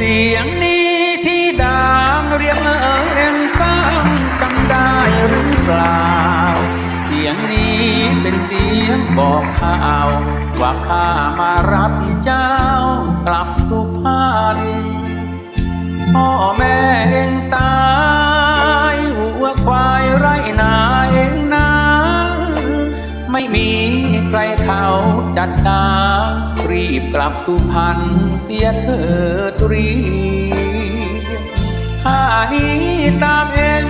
เสียงนี้ที่ดังเรียงเอ็นฟังจำได้หรือเปล่า เสียงนี้เป็นเสียงบอกข่าว ว่าข้ามารับเจ้ากลับสุพรรณพ่อแม่เองตายหัวควายไรนาเองนะไม่มีใครเขาจัดการ บกลับสุพรรณเสียเถิดรีข้านี้ตามเอง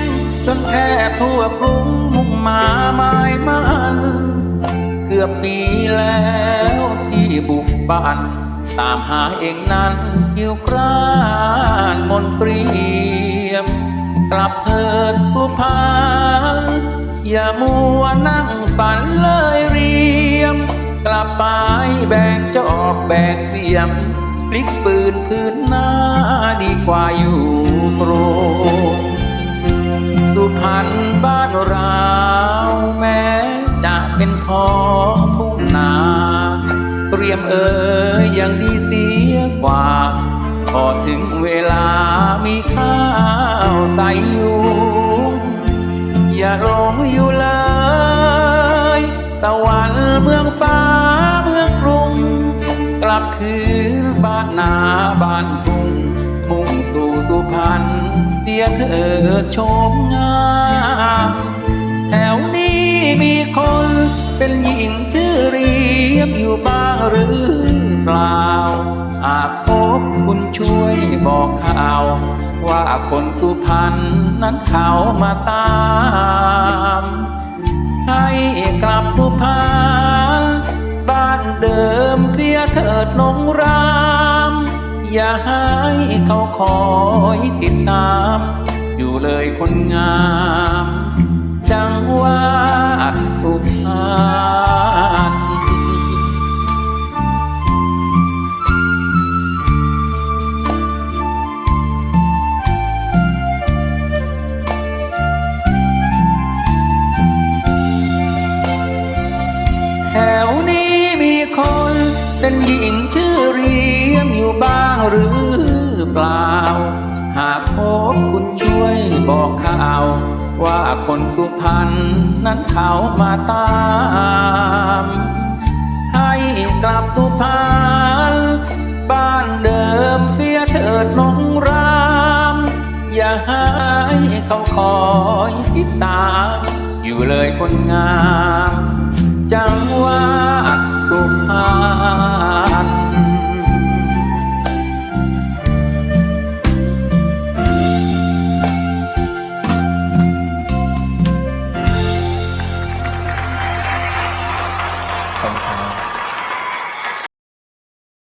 จนแทบทั่วกรุงมุ่งมาหมายมันเกือบปีแล้วที่บุกบ้านตามหาเองนั้นหิวกรานมนเปรียมกลับเถิดสุพรรณอย่ามัวนั่งฝันเลย กลับไปแบกจอบแบกเสียมพลิกปืนพื้นหน้าดีกว่าอยู่กรสุพรรณบ้านเราแม้จะเป็นท้องทุ่งนาเตรียมเอ่ยยังดีเสียกว่า พอถึงเวลามีข้าวใส่อยู่อย่าหลงอยู่เลยตะวันเมือง ลับคืนบ้านนาบ้านทุ่งมุ่งสู่สุพรรณเดียเธอชมงามแถวนี้มีคนเป็นหญิงชื่อเรียบอยู่บ้างหรือเปล่า อาจพบคุณช่วยบอกข่าว ว่าคนสุพรรณนั้นเขามาตาม ให้กลับสุพรรณ อย่าให้เขาคอยติดตาม อยู่เลยคนงาม จังหวัดสุพรรณแถวนี้มีคนเป็นหญิงชื่อ หรือเปล่า หากพบคุณช่วยบอกข่าว ว่าคนสุพรรณนั้นเขามาตาม ให้กลับสุพรรณบ้านเดิมเสียเถิดน้องราม อย่าให้เขาคอยติดตาม อยู่เลยคนงาม